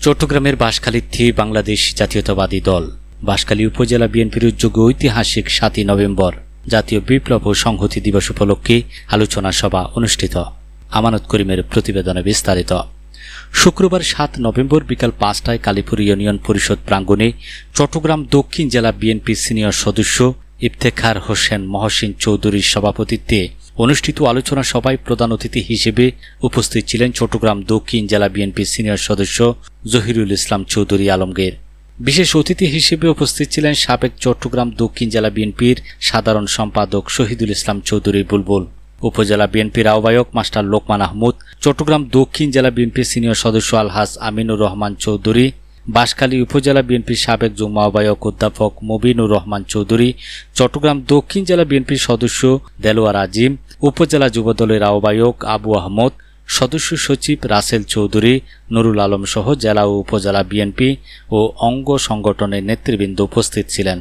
চট্টগ্রামের বাঁশখালী থি বাংলাদেশ জাতীয়তাবাদী দল, বাঁশখালী উপজেলা বিএনপির উদ্যোগে ঐতিহাসিক সাতই নভেম্বর জাতীয় বিপ্লব ও সংহতি দিবস উপলক্ষে আলোচনা সভা অনুষ্ঠিত। আমানত করিমের প্রতিবেদনে বিস্তারিত। শুক্রবার সাত নভেম্বর বিকাল পাঁচটায় কালীপুর ইউনিয়ন পরিষদ প্রাঙ্গণে চট্টগ্রাম দক্ষিণ জেলা বিএনপি সিনিয়র সদস্য ইফতেখার হোসেন মহসিন চৌধুরীর সভাপতিত্বে অনুষ্ঠিত আলোচনা সভায় প্রধান অতিথি হিসেবে উপস্থিত ছিলেন চট্টগ্রাম দক্ষিণ জেলা বিএনপি সিনিয়র সদস্য জহিরুল ইসলাম চৌধুরী আলমগীর। বিশেষ অতিথি হিসেবে উপস্থিত ছিলেন সাবেক চট্টগ্রাম দক্ষিণ জেলা বিএনপির সাধারণ সম্পাদক শহীদুল ইসলাম চৌধুরী বুলবুল, উপজেলা বিএনপির আহ্বায়ক মাস্টার লোকমান আহমদ, চট্টগ্রাম দক্ষিণ জেলা বিএনপির সিনিয়র সদস্য আলহাজ আমিনুর রহমান চৌধুরী বাঁশখালী উপজেলা বিএনপির সাবেক যুগ্ম আহ্বায়ক অধ্যাপক মবিনুর রহমান চৌধুরী, চট্টগ্রাম দক্ষিণ জেলা বিএনপির সদস্য দেলোয়ার আজিম, উপজেলা যুবদলের আহ্বায়ক আবু আহমদ, সদস্য সচিব রাসেল চৌধুরী, নুরুল আলম সহ জেলা ও উপজেলা বিএনপি ও অঙ্গ সংগঠনের নেতৃবৃন্দ উপস্থিত ছিলেন।